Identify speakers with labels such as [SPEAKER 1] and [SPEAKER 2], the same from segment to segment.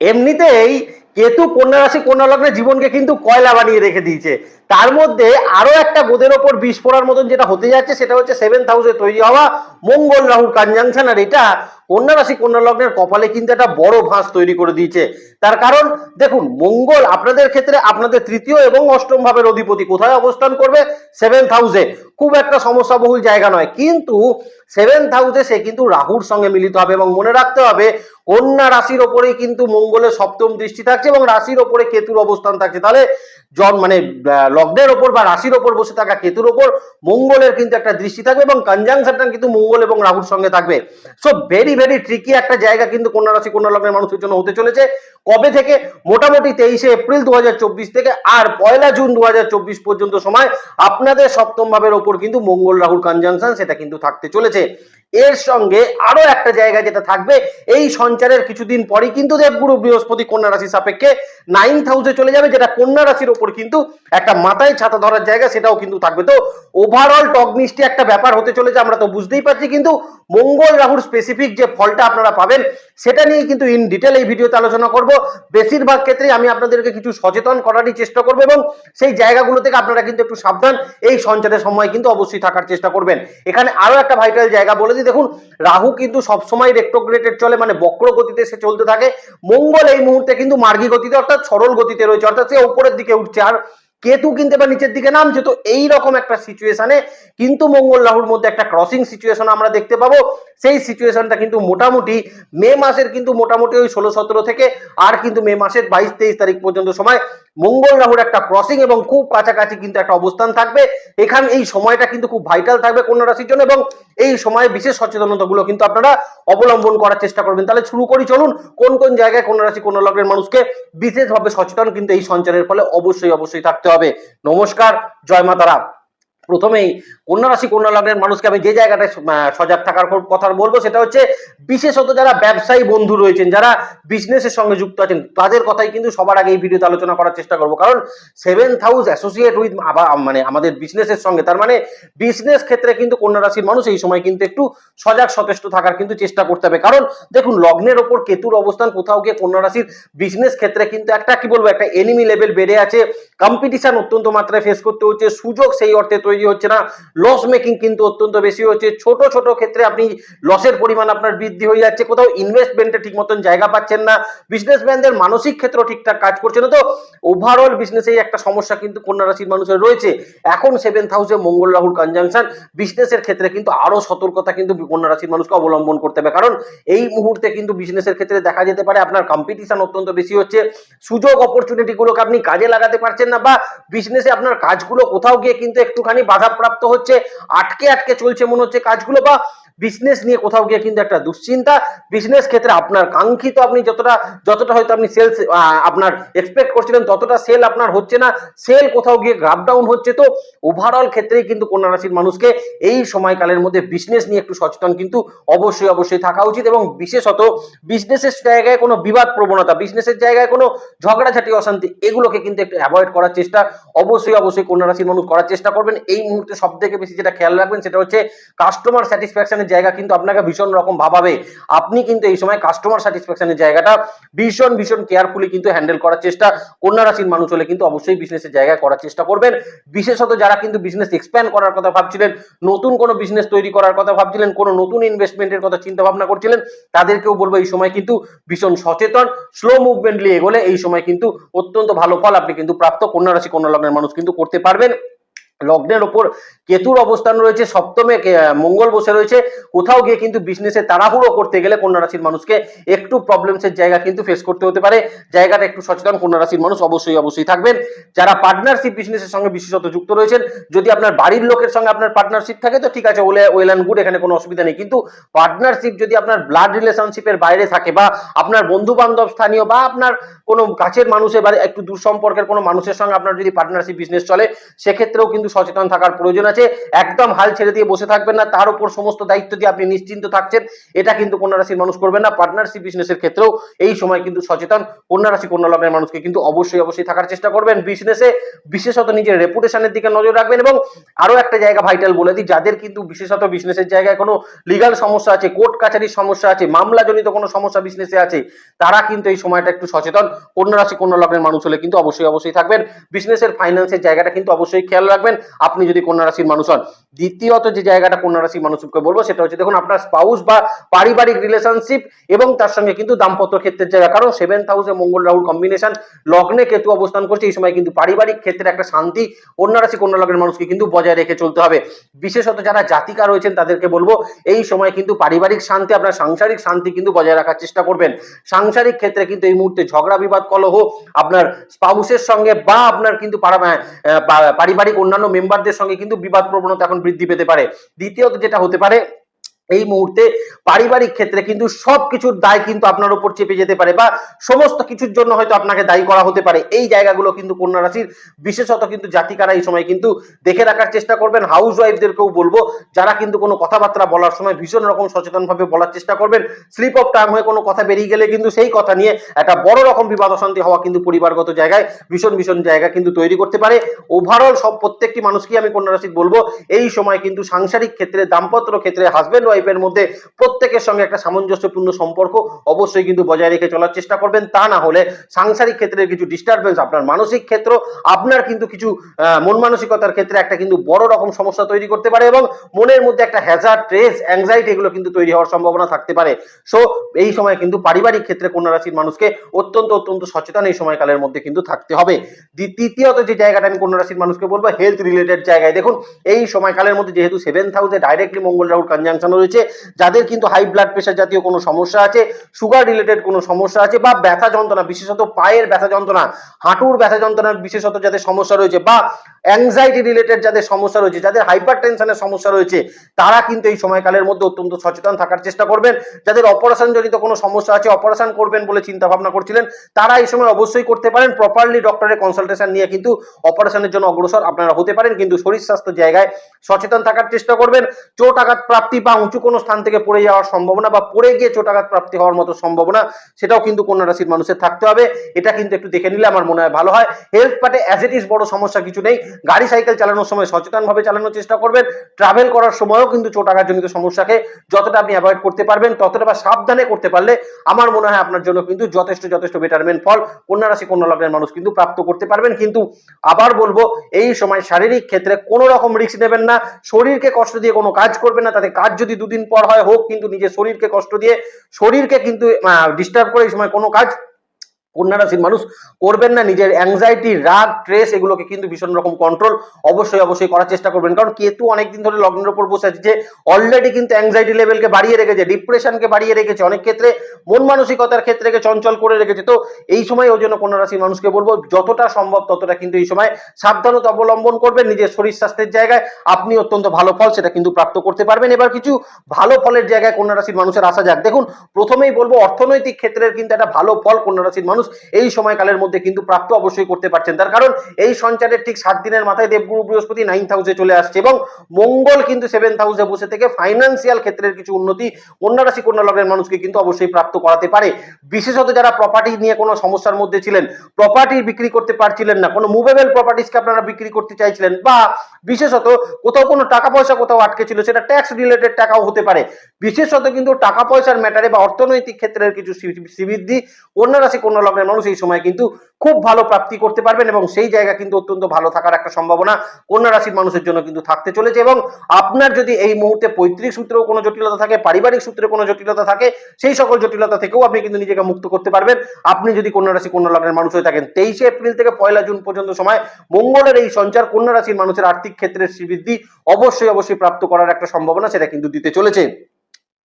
[SPEAKER 1] এমনিতেই কেতু কন্যা রাশি, কন্যা লগ্নে জীবনকে কিন্তু কয়লা বানিয়ে রেখে দিয়েছে। তার মধ্যে আরও একটা বোধের ওপর বিষ পড়ার মতন যেটা হতে যাচ্ছে, সেটা হচ্ছে সেভেন হাউসে তৈরি হওয়া মঙ্গল রাহুর কনজাংশন আর এটা কন্যা রাশি, কন্যা লগ্নের কপালে কিন্তু একটা বড় ভাঁজ তৈরি করে দিয়েছে। তার কারণ, দেখুন, মঙ্গল আপনাদের ক্ষেত্রে আপনাদের তৃতীয় এবং অষ্টম ভাবের অধিপতি কোথায় অবস্থান করবে? সেভেন্থ হাউসে খুব একটা সমস্যাবহুল জায়গা নয়। কিন্তু সেভেন্থ হাউসে সে কিন্তু রাহুর সঙ্গে মিলিত হবে এবং মনে রাখতে হবে, কন্যা রাশির ওপরেই কিন্তু মঙ্গলের সপ্তম দৃষ্টি থাকছে। এবং রাশির ওপরে কেতুর অবস্থান থাকছে। তাহলে জন মানে লগ্নের ওপর বা রাশির ওপর বসে থাকা কেতুর ওপর মঙ্গলের কিন্তু একটা দৃষ্টি থাকবে এবং কনজাংশনটা কিন্তু মঙ্গল এবং রাহুর সঙ্গে থাকবে। সো ভেরি ভেরি ট্রিকি একটা জায়গা কিন্তু কন্যা রাশি, কন্যা লগ্নের মানুষের জন্য হতে চলেছে। কবে থেকে? মোটামুটি তেইশে এপ্রিল দু হাজার চব্বিশ থেকে আর পয়লা জুন দু হাজার চব্বিশ পর্যন্ত সময় আপনাদের সপ্তম ভাবের ওপর কিন্তু মঙ্গল রাহুর কনজাংশন সেটা কিন্তু থাকতে চলেছে। এর সঙ্গে আরও একটা জায়গা যেটা থাকবে, এই সঞ্চারের কিছুদিন পরই কিন্তু দেবগুরু বৃহস্পতি কন্যা রাশি সাপেক্ষে নাইন্থ হাউসে চলে যাবে, যেটা কন্যা রাশির ওপর কিন্তু একটা মাথায় ছাতা ধরার জায়গা, সেটাও কিন্তু থাকবে। তো ওভারঅল টক মিষ্টি একটা ব্যাপার হতে চলেছে, আমরা তো বুঝতেই পারছি, কিন্তু মঙ্গল রাহুর স্পেসিফিক যে ফলটা আপনারা পাবেন, সেটা নিয়ে কিন্তু ইন ডিটেল এই ভিডিওতে আলোচনা করব। বেশিরভাগ ক্ষেত্রে আমি আপনাদেরকে কিছু সচেতন করারই চেষ্টা করব এবং সেই জায়গাগুলো থেকে আপনারা কিন্তু একটু সাবধান, এই সঞ্চারের সময় কিন্তু অবশ্যই থাকার চেষ্টা করবেন। এখানে আরও একটা ভাইটাল জায়গা বলে দিই দেখুন, রাহু কিন্তু সবসময় রেক্টোগ্রেটেড চলে মানে বক্র গতিতে সে চলতে থাকে। মঙ্গল এই মুহূর্তে কিন্তু মার্গী গতিতে, অর্থাৎ সরল গতিতে রয়েছে, অর্থাৎ সে উপরের দিকে উঠছে। আর কেতু কিন্তু এবার নিচের দিকে নামছে, তো এই রকম একটা সিচুয়েশনে কিন্তু মঙ্গল রাহুর মধ্যে একটা ক্রসিং সিচুয়েশন আমরা দেখতে পাবো। সেই সিচুয়েশনটা কিন্তু মোটামুটি মে মাসের কিন্তু মোটামুটি ওই ষোলো সতেরো থেকে, আর কিন্তু মে মাসের বাইশ তেইশ তারিখ পর্যন্ত সময় মঙ্গল রাহুর একটা ক্রসিং এবং খুব কাছাকাছি কিন্তু একটা অবস্থান থাকবে। এখান, এই সময়টা কিন্তু খুব ভাইটাল থাকবে কন্যা রাশির জন্য এবং এই সময়ে বিশেষ সচেতনতাগুলো কিন্তু আপনারা অবলম্বন করার চেষ্টা করবেন। তাহলে শুরু করি, চলুন কোন কোন জায়গায় কন্যা রাশি, কন্যা লগ্নের মানুষকে বিশেষভাবে সচেতন কিন্তু এই সঞ্চারের ফলে অবশ্যই অবশ্যই থাকতে হবে। নমস্কার, জয় মাতারা। প্রথমেই কন্যা রাশি কন্যা লগ্নের মানুষকে আমি যে জায়গাটায় সজাগ থাকার কথা বলব সেটা হচ্ছে বিশেষত যারা ব্যবসায়ী বন্ধু রয়েছেন, যারা বিজনেসের সঙ্গে যুক্ত আছেন, তাদের কথাই কিন্তু সবার আগে এই ভিডিওতে আলোচনা করার চেষ্টা করব। কারণ সেভেন্থ হাউস অ্যাসোসিয়েট উইথ মানে আমাদের বিজনেসের সঙ্গে, তার মানে বিজনেস ক্ষেত্রে কিন্তু কন্যা রাশির মানুষ এই সময় কিন্তু একটু সজাগ, সচেষ্ট থাকার কিন্তু চেষ্টা করতে হবে। কারণ দেখুন, লগ্নের ওপর কেতুর অবস্থান, কোথাও গিয়ে কন্যা রাশির বিজনেস ক্ষেত্রে কিন্তু একটা, কি বলব, একটা এনিমি লেভেল বেড়ে আছে। কম্পিটিশন অত্যন্ত মাত্রায় ফেস করতে হচ্ছে। সুযোগ সেই অর্থে তৈরি হচ্ছে না। লস মেকিং কিন্তু অত্যন্ত বেশি হচ্ছে। ছোট ছোট ক্ষেত্রে আপনি লসের পরিমাণ আপনার বৃদ্ধি হয়ে যাচ্ছে। কোথাও ইনভেস্টমেন্টে ঠিক মতন জায়গা পাচ্ছেন না। বিজনেসম্যানদের মানসিক ক্ষেত্র ঠিকঠাক কাজ করছে না। তো ওভারঅল বিজনেসে একটা সমস্যা কিন্তু কন্যা রাশির মানুষের রয়েছে। এখন সেভেন্থ হাউসে মঙ্গল রাহুল কনজাংশন বিজনেসের ক্ষেত্রে কিন্তু আরও সতর্কতা কিন্তু কন্যা রাশির মানুষকে অবলম্বন করতে হবে। কারণ এই মুহূর্তে কিন্তু বিজনেসের ক্ষেত্রে দেখা যেতে পারে আপনার কম্পিটিশন অত্যন্ত বেশি হচ্ছে। সুযোগ অপরচুনিটি গুলোকে আপনি কাজে লাগাতে পারছেন না বা বিজনেসে আপনার কাজগুলো কোথাও গিয়ে কিন্তু একটুখানি বাধাপ্রাপ্ত হচ্ছে। আটকে আটকে চলছে মনে হচ্ছে কাজগুলো বা বিজনেস নিয়ে কোথাও গিয়ে কিন্তু একটা দুশ্চিন্তা। বিজনেস ক্ষেত্রে আপনার কাঙ্ক্ষিত আপনি যতটা যতটা হয়তো আপনি সেলস আপনার এক্সপেক্ট করছিলেন, ততটা সেল আপনার হচ্ছে না। সেল কোথাও গিয়ে গ্রাফ ডাউন হচ্ছে তো ওভারঅল ক্ষেত্রেই কিন্তু কন্যা রাশির মানুষকে এই সময়কালের মধ্যে বিজনেস নিয়ে একটু সচেতন কিন্তু অবশ্যই অবশ্যই থাকা উচিত এবং বিশেষত বিজনেসের জায়গায় কোনো বিবাদ প্রবণতা বিজনেসের জায়গায় কোনো ঝগড়াঝাটি, অশান্তি এগুলোকে কিন্তু একটু অ্যাভয়েড করার চেষ্টা অবশ্যই অবশ্যই কন্যা রাশির মানুষ করার চেষ্টা করবেন। এই মুহূর্তে সব থেকে বেশি যেটা খেয়াল রাখবেন সেটা হচ্ছে কাস্টমার স্যাটিসফ্যাকশনের জায়গা কিন্তু আপনাকে ভীষণ রকম ভাবাবে। আপনি কিন্তু এই সময় কাস্টমার স্যাটিসফ্যাকশনের জায়গাটা ভীষণ ভীষণ কেয়ারফুলি কিন্তু হ্যান্ডেল করার চেষ্টা কন্যা রাশির মানুষ হলে কিন্তু অবশ্যই বিজনেসের জায়গায় করার চেষ্টা করবেন। বিশেষত যারা কিন্তু বিজনেস এক্সপ্যান্ড করার কথা ভাবছিলেন, নতুন কোনো বিজনেস তৈরি করার কথা ভাবছিলেন, কোনো নতুন ইনভেস্টমেন্টের কথা চিন্তা ভাবনা করছিলেন, তাদেরকেও বলব এই সময় কিন্তু ভীষণ সচেতন স্লো মুভমেন্টলি এগোলে এই সময় কিন্তু অত্যন্ত ভালো ফল আপনি কিন্তু প্রাপ্ত কন্যা রাশি কন্যা লগ্নের মানুষ কিন্তু করতে পারবেন। লগ্নের ওপর কেতুর অবস্থান রয়েছে, সপ্তমে মঙ্গল বসে রয়েছে। কোথাও গিয়ে কিন্তু বিজনেসে তাড়াহুড়ো করতে গেলে কন্যা রাশির মানুষকে একটু প্রবলেমসের জায়গা কিন্তু ফেস করতে হতে পারে। জায়গাটা একটু সচেতন কন্যা রাশির মানুষ অবশ্যই অবশ্যই থাকবেন। যারা পার্টনারশিপ বিজনেসের সঙ্গে বিশেষত যুক্ত রয়েছেন, যদি আপনার বাড়ির লোকের সঙ্গে আপনার পার্টনারশিপ থাকে, তো ঠিক আছে, ওলে ওয়েল অ্যান্ড গুড এখানে কোনো অসুবিধা নেই। কিন্তু পার্টনারশিপ যদি আপনার ব্লাড রিলেশনশিপের বাইরে থাকে বা আপনার বন্ধু বান্ধব স্থানীয় বা আপনার কোনো কাছের মানুষের বা একটু দূর সম্পর্কের কোনো মানুষের সঙ্গে আপনার যদি পার্টনারশিপ বিজনেস চলে, সেক্ষেত্রেও কিন্তু কিন্তু সচেতন থাকার প্রয়োজন আছে। একদম হাল ছেড়ে দিয়ে বসে থাকবেন না, তার উপর সমস্ত দায়িত্ব দিয়ে আপনি নিশ্চিন্ত থাকছেন। এটা কিন্তু কন্যা রাশির মানুষ করবেন না পার্টনারশিপ বিজনেসের ক্ষেত্রেও এই সময় কিন্তু সচেতন। কন্যা রাশি কন্যা লগ্নের মানুষকে কিন্তু অবশ্যই অবশ্যই থাকার চেষ্টা করবেন। বিজনেসে, বিশেষত নিজের রেপুটেশনের দিকে নজর রাখবেন এবং আরও একটা জায়গা ভাইটাল বলে দিই, যাদের কিন্তু বিশেষত বিজনেসের জায়গায় কোনো লিগাল সমস্যা আছে কোর্ট কাছারির সমস্যা আছে, মামলাজনিত কোনো সমস্যা বিজনেসে আছে, তারা কিন্তু এই সময়টা একটু সচেতন। কন্যা রাশি কন্যা লগ্নের মানুষ হলে কিন্তু অবশ্যই অবশ্যই থাকবেন। বিজনেসের ফাইন্যান্সের জায়গাটা কিন্তু অবশ্যই খেয়াল রাখবেন। আপনি যদি কন্যা রাশির মানুষ হন, দ্বিতীয়ত যে জায়গাটা কন্যা রাশির মানুষকে বলব সেটা হচ্ছে দেখুন আপনার স্পাউস বা পারিবারিক রিলেশনশিপ এবং তার সঙ্গে কিন্তু দাম্পত্য ক্ষেত্রের জায়গা। কারণ সেভেন্থ হাউসে মঙ্গল রাহুল কম্বিনেশন লগ্নে কেতু অবস্থান করছে, এই সময় কিন্তু পারিবারিক ক্ষেত্রে একটা শান্তি কন্যা রাশি কন্যা লগ্নের মানুষকে কিন্তু বজায় রেখে চলতে হবে। বিশেষত যারা জাতিকা রয়েছেন তাদেরকে বলব, এই সময় কিন্তু পারিবারিক শান্তি, আপনার সাংসারিক শান্তি কিন্তু বজায় রাখার চেষ্টা করবেন। সাংসারিক ক্ষেত্রে কিন্তু এই মুহূর্তে ঝগড়া বিবাদ, কলহ, আপনার স্পাউসের সঙ্গে বা আপনার কিন্তু পারিবারিক অন্যান্য মেম্বারদের সঙ্গে কিন্তু বিবাদ প্রবণতা এখন বৃদ্ধি পেতে পারে দ্বিতীয়ত যেটা হতে পারে এই মুহূর্তে পারিবারিক ক্ষেত্রে কিন্তু সবকিছুর দায় কিন্তু আপনার উপর চেপে যেতে পারে বা সমস্ত কিছুর জন্য হয়তো আপনাকে দায়ী করা হতে পারে। এই জায়গাগুলো কিন্তু কন্যা রাশির, বিশেষত কিন্তু জাতিকারা এই সময় কিন্তু দেখে রাখার চেষ্টা করবেন। হাউস ওয়াইফদেরকেও বলব, যারা কিন্তু কোনো কথাবার্তা বলার সময় ভীষণ রকম সচেতনভাবে বলার চেষ্টা করবেন। স্লিপ অফ টার্ম হয়ে কোনো কথা বেরিয়ে গেলে কিন্তু সেই কথা নিয়ে একটা বড় রকম বিবাদ অশান্তি হওয়া কিন্তু পরিবারগত জায়গায় ভীষণ ভীষণ জায়গা কিন্তু তৈরি করতে পারে। ওভারঅল সব প্রত্যেকটি মানুষকে আমি কন্যা রাশির বলব, এই সময় কিন্তু সাংসারিক ক্ষেত্রে, দাম্পত্য ক্ষেত্রে হাজবেন্ড ওয়াইফের মধ্যে প্রত্যেকের সঙ্গে একটা সামঞ্জস্যপূর্ণ সম্পর্ক অবশ্যই কিন্তু বজায় রেখে চলার চেষ্টা করবেন। তা না হলে সাংসারিক ক্ষেত্রে কিছু ডিস্টারবেন্স আপনার মানসিক ক্ষেত্র, আপনার কিন্তু কিছু মন মানসিকতার ক্ষেত্রে একটা কিন্তু বড় রকম সমস্যা তৈরি করতে পারে এবং মনের মধ্যে একটা হ্যাজার ট্রেস অ্যাংজাইটি এগুলো কিন্তু তৈরি হওয়ার সম্ভাবনা থাকতে পারে। সো এই সময় কিন্তু পারিবারিক ক্ষেত্রে কন্যা রাশির মানুষকে অত্যন্ত অত্যন্ত সচেতন এই সময়কালের মধ্যে কিন্তু থাকতে হবে। তৃতীয়ত যে জায়গাটা আমি কন্যা রাশির মানুষকে বলব হেলথ রিলেটেড জায়গায়। দেখুন, এই সময়কালের মধ্যে যেহেতু সেভেন্থ হাউসে ডাইরেক্টলি মঙ্গল রাহুল কনজাংশন রয়েছে, যাদের কিন্তু হাই ব্লাড প্রেশার জাতীয় কোনো সমস্যা আছে সুগার রিলেটেড কোনো সমস্যা আছে, বা ব্যথা যন্ত্রণা, বিশেষত পায়ের ব্যথা যন্ত্রণা, হাঁটুর ব্যথা যন্ত্রণার বিশেষত যাদের সমস্যা রয়েছে, বা অ্যাংজাইটি রিলেটেড যাদের সমস্যা রয়েছে, যাদের হাইপার টেনশনের সমস্যা রয়েছে, তারা কিন্তু এই সময়কালের মধ্যে অত্যন্ত সচেতন থাকার চেষ্টা করবেন। যাদের অপারেশন জনিত কোনো সমস্যা আছে অপারেশন করবেন বলে চিন্তা ভাবনা করছিলেন, তারা এই সময় অবশ্যই করতে পারেন। প্রপারলি ডক্টরের কনসালটেশন নিয়ে কিন্তু অপারেশনের জন্য অগ্রসর আপনারা হতে পারেন, কিন্তু শরীর স্বাস্থ্য জায়গায় সচেতন থাকার চেষ্টা করবেন। চোট আঘাত প্রাপ্তি বা উঁচু কোনো স্থান থেকে পড়ে যাওয়ার সম্ভাবনা বা পড়ে গিয়ে চোট আঘাত প্রাপ্তি হওয়ার মতো সম্ভাবনা, সেটাও কিন্তু কন্যা রাশির মানুষের থাকতে হবে। এটা কিন্তু একটু দেখে নিলে আমার মনে হয় ভালো হয়। হেলথ পার্টে অ্যাজ ইট ইজ বড় সমস্যা কিছু নেই। গাড়ি সাইকেল চালানোর সময় সচেতনভাবে চালানোর চেষ্টা করবেন। ট্রাভেল করার সময়ও কিন্তু চোট আঘাতজনিত সমস্যাকে যতটা আপনি অ্যাভয়েড করতে পারবেন, ততটা বা সাবধানে করতে পারলে আমার মনে হয় আপনার জন্য কিন্তু যথেষ্ট যথেষ্ট বেটারমেন্ট ফল। কন্যা রাশি, কন্যা লগ্নের মানুষ কিন্তু প্রাপ্ত করতে পারবেন। কিন্তু আবার বলব, এই সময় শারীরিক ক্ষেত্রে কোনো রকম রিস্ক নেবেন না। শরীরকে কষ্ট দিয়ে কোনো কাজ করবেন না। তাতে কাজ যদি দুদিন পর হয়, হোক, কিন্তু নিজের শরীরকে কষ্ট দিয়ে, শরীরকে কিন্তু ডিস্টার্ব করে এই সময় কোনো কাজ কন্যা রাশির মানুষ করবেন না, নিজের অ্যাংজাইটি রাগ ট্রেস এগুলোকে কিন্তু ভীষণ রকম কন্ট্রোল অবশ্যই অবশ্যই করার চেষ্টা করবেন। কারণ কেতু অনেকদিন ধরে লগ্নের উপর বসে আছে, যে অলরেডি কিন্তু অ্যাংজাইটি লেভেলকে বাড়িয়ে রেখেছে ডিপ্রেশনকে বাড়িয়ে রেখেছে, অনেক ক্ষেত্রে মন মানসিকতার ক্ষেত্রে চঞ্চল করে রেখেছে। তো এই সময় ওই জন্য কন্যা রাশির মানুষকে বলব, যতটা সম্ভব ততটা কিন্তু এই সময় সাবধানতা অবলম্বন করবেন, নিজের শরীর স্বাস্থ্যের জায়গায় আপনি অত্যন্ত ভালো ফল সেটা কিন্তু প্রাপ্ত করতে পারবেন। এবার কিছু ভালো ফলের জায়গায় কন্যা রাশির মানুষের আসা যাক। দেখুন, প্রথমেই বলব অর্থনৈতিক ক্ষেত্রের কিন্তু একটা ভালো ফল কন্যা রাশির মানুষ এই সময়কালের মধ্যে কিন্তু প্রাপ্ত অবশ্যই করতে পারছেন তার কারণ এই সঞ্চারের ঠিক সাত দিনের মাথায় দেবগুরু বৃহস্পতি নাইন্থ হাউসে চলে আসছে এবং মঙ্গল কিন্তু সেভেন্থ হাউসে বসে থেকে ফাইন্যান্সিয়াল ক্ষেত্রের কিছু উন্নতি কন্যা রাশি কন্যা লগ্নের মানুষকে কিন্তু অবশ্যই প্রাপ্ত করাতে পারে বিশেষত যারা প্রপার্টি নিয়ে কোনো সমস্যার মধ্যে ছিলেন প্রপার্টি বিক্রি করতে পারছিলেন না কোনো মুভেবল প্রপার্টিসকে আপনারা বিক্রি করতে চাইছিলেন বা বিশেষত কোথাও কোনো টাকা পয়সা কোথাও আটকে ছিল সেটা ট্যাক্স রিলেটেড টাকাও হতে পারে বিশেষত কিন্তু টাকা পয়সার ম্যাটারে বা অর্থনৈতিক ক্ষেত্রের কিছু শ্রীবৃদ্ধি কন্যা রাশি কন্যা লগ্নের মানুষ এই সময় কিন্তু খুব ভালো প্রাপ্তি করতে পারবেন এবং সেই জায়গা কিন্তু অত্যন্ত ভালো থাকার একটা সম্ভাবনা কন্যা রাশির মানুষের জন্য কিন্তু থাকতে চলেছে এবং আপনার যদি এই মুহূর্তে পৈতৃক সূত্রেও কোনো জটিলতা থাকে, পারিবারিক সূত্রে কোনো জটিলতা থাকে, সেই সকল জটিলতা থেকেও আপনি কিন্তু নিজেকে মুক্ত করতে পারবেন। আপনি যদি কন্যা রাশি, কন্যা লগ্নের মানুষ হয়ে থাকেন, তেইশে এপ্রিল থেকে পয়লা জুন পর্যন্ত সময় মঙ্গলের এই সঞ্চার কন্যা রাশির মানুষের আর্থিক ক্ষেত্রের শ্রীবৃদ্ধি অবশ্যই অবশ্যই প্রাপ্ত করার একটা সম্ভাবনা সেটা কিন্তু দিতে চলেছে।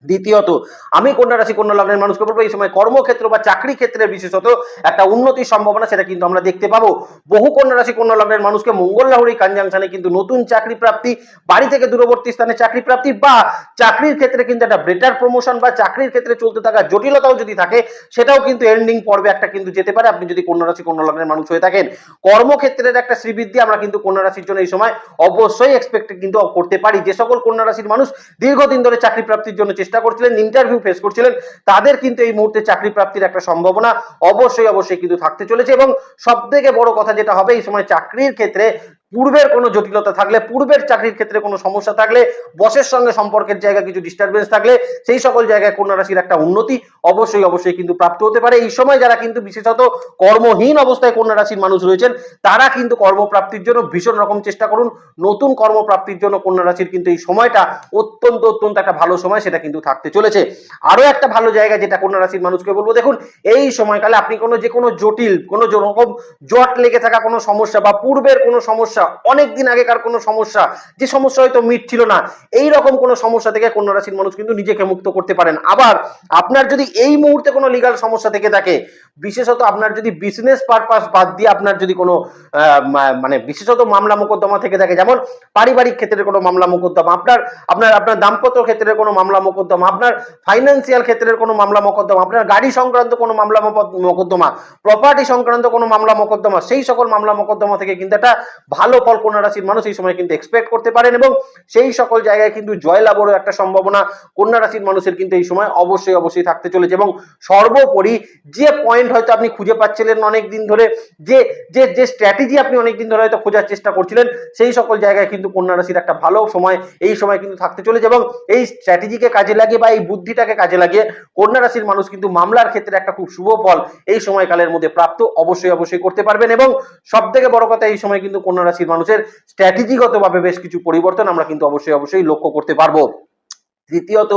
[SPEAKER 1] দ্বিতীয়ত, আমি কন্যা রাশি, কন্যা লগ্নের মানুষকে বলব, এই সময় কর্মক্ষেত্র বা চাকরি ক্ষেত্রে বিশেষত একটা উন্নতির সম্ভাবনা সেটা কিন্তু আমরা দেখতে পাবো। বহু কন্যা রাশি, কন্যা লগ্নের মানুষকে মঙ্গল লাহুরি কনজাংশনে কিন্তু নতুন চাকরি প্রাপ্তি, বাড়ি থেকে দূরবর্তী স্থানে চাকরি প্রাপ্তি, বা চাকরির ক্ষেত্রে কিন্তু একটা বেটার প্রমোশন বা চাকরির ক্ষেত্রে চলতে থাকা জটিলতাও যদি থাকে, সেটাও কিন্তু এন্ডিং পর্বে একটা কিন্তু যেতে পারে। আপনি যদি কন্যা রাশি, কন্যা লগ্নের মানুষ হয়ে থাকেন, কর্মক্ষেত্রের একটা শ্রীবৃদ্ধি আমরা কিন্তু কন্যা রাশির জন্য এই সময় অবশ্যই এক্সপেক্টেড কিন্তু করতে পারি। যে সকল কন্যা রাশির মানুষ দীর্ঘদিন ধরে চাকরি প্রাপ্তির জন্য চেষ্টা করছিলেন ইন্টারভিউ ফেস করছিলেন, তাদের কিন্তু এই মুহূর্তে চাকরি প্রাপ্তির একটা সম্ভাবনা অবশ্যই অবশ্যই কিন্তু থাকতে চলেছে এবং সব থেকে বড় কথা যেটা হবে, এই সময় চাকরির ক্ষেত্রে পূর্বের কোনো জটিলতা থাকলে, পূর্বের চাকরির ক্ষেত্রে কোনো সমস্যা থাকলে, বসের সঙ্গে সম্পর্কের জায়গা কিছু ডিস্টারবেন্স থাকলে, সেই সকল জায়গায় কন্যা রাশির একটা উন্নতি অবশ্যই অবশ্যই কিন্তু প্রাপ্ত হতে পারে। এই সময় যারা কিন্তু বিশেষত কর্মহীন অবস্থায় কন্যা রাশির মানুষ রয়েছেন, তারা কিন্তু কর্মপ্রাপ্তির জন্য ভীষণ রকম চেষ্টা করুন। নতুন কর্মপ্রাপ্তির জন্য কন্যা রাশির কিন্তু এই সময়টা অত্যন্ত অত্যন্ত একটা ভালো সময়, সেটা কিন্তু থাকতে চলেছে। আরও একটা ভালো জায়গা যেটা কন্যা রাশির মানুষকে বলব, দেখুন, এই সময়কালে আপনি কোনো যে কোনো জটিল, কোনো রকম জট লেগে থাকা কোনো সমস্যা বা পূর্বের কোনো সমস্যা অনেক দিন আগেকার কোনো সমস্যা, যে সমস্যা হয়তো মিটছিল না এই রকম কোনো সমস্যা থেকে কন্যা রাশির মানুষ কিন্তু নিজেকে মুক্ত করতে পারেন। আবার আপনার যদি এই মুহূর্তে কোনো লিগাল সমস্যা থেকে থাকে, বিশেষত আপনার যদি বিজনেস পারপাস বাদ দিয়ে আপনার যদি কোনো মানে বিশেষত মামলা মোকদ্দমা থেকে থাকে, যেমন পারিবারিক ক্ষেত্রে কোনো মামলা মোকদ্দমা, আপনার আপনার আপনার দাম্পত্য ক্ষেত্রে কোনো মামলা মোকদ্দমা, আপনার ফাইন্যান্সিয়াল ক্ষেত্রের কোনো মামলা মোকদ্দমা, আপনার গাড়ি সংক্রান্ত কোনো মামলা মোকদ্দমা প্রপার্টি সংক্রান্ত কোনো মামলা মোকদ্দমা, সেই সকল মামলা মোকদ্দমা থেকে কিন্তু একটা ভালো ফল কন্যা রাশির মানুষ এই সময় কিন্তু এক্সপেক্ট করতে পারেন এবং সেই সকল জায়গায় কিন্তু জয়লাভেরও একটা সম্ভাবনা কন্যা রাশির মানুষের কিন্তু এই সময় অবশ্যই অবশ্যই থাকতে চলেছে এবং সর্বোপরি যে পয়েন্ট হয়তো আপনি খুঁজে পাচ্ছিলেন অনেক দিন ধরে, যে যে যে স্ট্র্যাটেজি আপনি অনেক দিন ধরে হয়তো খোঁজার চেষ্টা করছিলেন, সেই সকল জায়গায় কিন্তু কন্যা রাশির একটা ভালো সময় এই সময় কিন্তু থাকতে চলেছে এবং এই স্ট্র্যাটেজিকে কাজে লাগিয়ে বা এই বুদ্ধিটাকে কাজে লাগিয়ে কন্যা রাশির মানুষ কিন্তু মামলার ক্ষেত্রে একটা খুব শুভ ফল এই সময়কালের মধ্যে প্রাপ্ত অবশ্যই অবশ্যই করতে পারবেন এবং সব থেকে বড় কথা এই সময় কিন্তু কন্যা রাশির মানুষের স্ট্র্যাটেজিগতভাবে বেশ কিছু পরিবর্তন আমরা কিন্তু অবশ্যই অবশ্যই লক্ষ্য করতে পারব। দ্বিতীয়ত,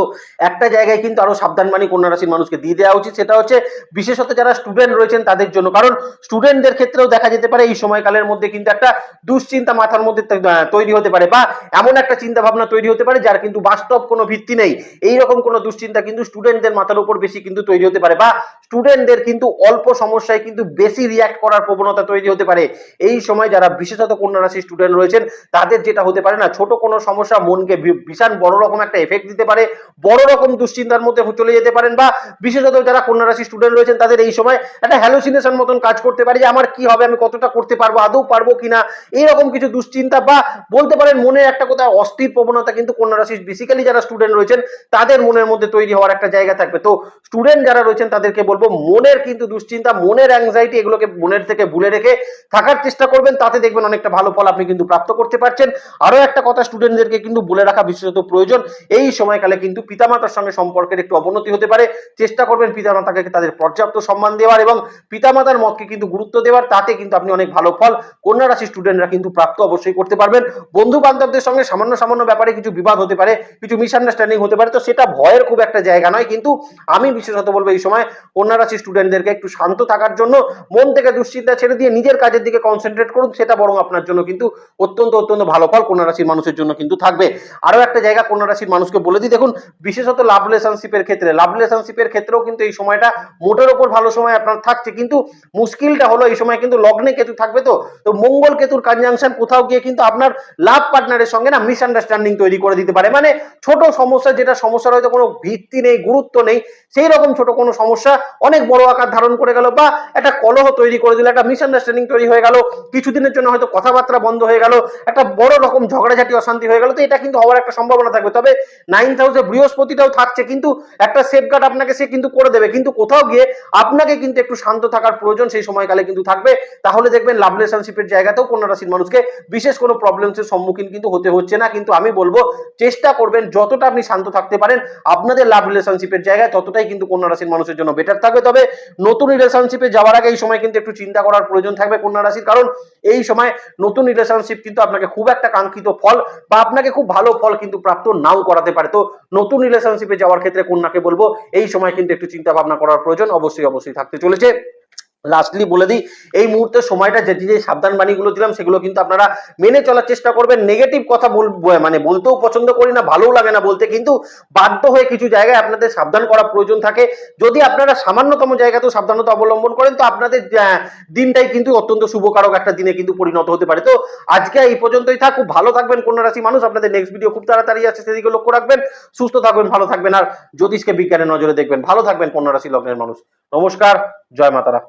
[SPEAKER 1] একটা জায়গায় কিন্তু আরও সাবধানবাণী কন্যা রাশির মানুষকে দিয়ে দেওয়া উচিত, সেটা হচ্ছে বিশেষত যারা স্টুডেন্ট রয়েছেন তাদের জন্য। কারণ স্টুডেন্টদের ক্ষেত্রেও দেখা যেতে পারে এই সময়কালের মধ্যে কিন্তু একটা দুশ্চিন্তা মাথার মধ্যে তৈরি হতে পারে বা এমন একটা চিন্তা ভাবনা তৈরি হতে পারে যার কিন্তু বাস্তব কোনো ভিত্তি নেই। এই রকম কোনো দুশ্চিন্তা কিন্তু স্টুডেন্টদের মাথার উপর বেশি কিন্তু তৈরি হতে পারে বা স্টুডেন্টদের কিন্তু অল্প সমস্যায় কিন্তু বেশি রিয়াক্ট করার প্রবণতা তৈরি হতে পারে। এই সময় যারা বিশেষত কন্যা স্টুডেন্ট রয়েছেন, তাদের যেটা হতে পারে না, ছোট কোনো সমস্যা মনকে বিশাল বড় রকম একটা এফেক্ট দিতে পারে, বড় রকম দুশ্চিন্তার মধ্যে চলে যেতে পারেন বা বিশেষত যারা কন্যা রাশি স্টুডেন্ট রয়েছেন, তাদের এই সময় একটা হ্যালোসিনেশন মতন কাজ করতে পারে যে, আমার কি হবে? আমি কতটা করতে পারব? আদৌ পারব কিনা? এইরকম কিছু দুশ্চিন্তা বা বলতে পারেন মনে একটা কোথায় অস্থির প্রবণতা কিন্তু কন্যা বেসিক্যালি যারা স্টুডেন্ট রয়েছেন, তাদের মনের মধ্যে তৈরি হওয়ার একটা জায়গা থাকবে। তো স্টুডেন্ট যারা রয়েছেন, তাদেরকে বলব মনের কিন্তু দুশ্চিন্তা, মনের অ্যাংজাইটি এগুলোকে মনের থেকে ভুলে রেখে থাকার চেষ্টা করবেন, তাতে দেখবেন অনেকটা ভালো ফল আপনি কিন্তু প্রাপ্ত করতে পারছেন। আরও একটা কথা স্টুডেন্টদেরকে কিন্তু বলে রাখা বিশেষত প্রয়োজন, এই সময়কালে কিন্তু পিতামাতার সঙ্গে সম্পর্কের একটু অবনতি হতে পারে। চেষ্টা করবেন পিতামাতাকে তাদের পর্যাপ্ত সম্মান দেওয়ার এবং পিতামাতার মতকে কিন্তু গুরুত্ব দেওয়ার, তাতে কিন্তু আপনি অনেক ভালো ফল কন্যা রাশি স্টুডেন্টরা কিন্তু প্রাপ্ত অবশ্যই করতে পারবেন। বন্ধু বান্ধবদের সঙ্গে সামান্য সামান্য ব্যাপারে কিছু বিবাদ হতে পারে, কিছু মিসআন্ডারস্ট্যান্ডিং হতে পারে, তো সেটা ভয়ের খুব একটা জায়গা নয়। কিন্তু আমি বিশেষত বলব এই সময় কন্যা রাশি স্টুডেন্টদেরকে একটু শান্ত থাকার জন্য মন থেকে দুশ্চিন্তা ছেড়ে দিয়ে নিজের কাজের দিকে কনসেন্ট্রেট করুন, সেটা বরং আপনার জন্য কিন্তু অত্যন্ত অত্যন্ত ভালো ফল কন্যা রাশির মানুষের জন্য কিন্তু থাকবে। আরও একটা জায়গা কন্যা রাশির মানুষকে বলে দিই, দেখুন, বিশেষত লাভ রিলেশনশিপের ক্ষেত্রে লাভ রিলেশনশিপের ক্ষেত্রেও কিন্তু এই সময়টা মোটের ওপর ভালো সময় আপনার থাকছে, কিন্তু মুশকিলটা হলো এই সময় কিন্তু লগ্নে কেতু থাকবে তো তো মঙ্গল কেতুর কনজাংশন কোথাও গিয়ে কিন্তু আপনার লাভ পার্টনারের সঙ্গে না মিসআন্ডারস্ট্যান্ডিং তৈরি করে দিতে পারে। মানে ছোট সমস্যা, যেটা সমস্যার হয়তো কোনো ভিত্তি নেই, গুরুত্ব নেই সেই রকম ছোট কোনো সমস্যা অনেক বড় আকার ধারণ করে গেল বা একটা কলহ তৈরি করে দিল, একটা মিসআন্ডারস্ট্যান্ডিং তৈরি হয়ে গেল, কিছুদিনের জন্য হয়তো কথাবার্তা বন্ধ হয়ে গেল, একটা বড় রকম ঝগড়াঝাটি, অশান্তি হয়ে গেল, তো এটা কিন্তু হওয়ার একটা সম্ভাবনা থাকবে। তবে নাইন্থ হাউসে বৃহস্পতিটাও থাকছে, কিন্তু একটা সেফগার্ড আপনাকে সে কিন্তু করে দেবে। কিন্তু কোথাও গিয়ে আপনাকে কিন্তু একটু শান্ত থাকার প্রয়োজন সেই সময়কালে কিন্তু থাকবে। তাহলে দেখবেন লাভ রিলেশনশিপের জায়গাতেও কন্যা রাশির মানুষকে বিশেষ কোনো প্রবলেমসের সম্মুখীন কিন্তু হতে হচ্ছে না। কিন্তু আমি বলব, চেষ্টা করবেন, যতটা আপনি শান্ত থাকতে পারেন, আপনাদের লাভ রিলেশনশিপের জায়গায় ততটাই কিন্তু কন্যা রাশির মানুষের জন্য বেটার থাকবে তবে নতুন রিলেশনশিপে যাওয়ার আগে এই সময় কিন্তু একটু চিন্তা করার প্রয়োজন থাকবে কন্যা রাশির। কারণ এই সময় নতুন রিলেশনশিপ কিন্তু আপনাকে খুব একটা কাঙ্ক্ষিত ফল বা আপনাকে খুব ভালো ফল কিন্তু প্রাপ্ত নাও করাতে পারে। তো নতুন রিলেশনশিপে যাওয়ার ক্ষেত্রে কন্যাকে বলব, এই সময় কিন্তু একটু চিন্তা ভাবনা করার প্রয়োজন অবশ্যই অবশ্যই থাকতে চলেছে। লাস্টলি বলে দিই, এই মুহূর্তে সময়টা যে যে সাবধান বাণীগুলো দিলাম, সেগুলো কিন্তু আপনারা মেনে চলার চেষ্টা করবেন। নেগেটিভ কথা বল মানে বলতেও পছন্দ করি না, ভালোও লাগে না বলতে, কিন্তু বাধ্য হয়ে কিছু জায়গায় আপনাদের সাবধান করা প্রয়োজন থাকে। যদি আপনারা সামান্যতম জায়গাতেও সাবধানতা অবলম্বন করেন, তো আপনাদের দিনটাই কিন্তু অত্যন্ত শুভকারক একটা দিনে কিন্তু পরিণত হতে পারে। তো আজকে এই পর্যন্তই থাক, খুব ভালো থাকবেন কন্যা রাশি মানুষ। আপনাদের নেক্সট ভিডিও খুব তাড়াতাড়ি আছে সেদিকে লক্ষ্য রাখবেন। সুস্থ থাকবেন, ভালো থাকবেন, আর জ্যোতিষকে বিজ্ঞানের নজরে দেখবেন। ভালো থাকবেন কন্যা রাশি লগ্নের মানুষ। নমস্কার, জয় মাতারা।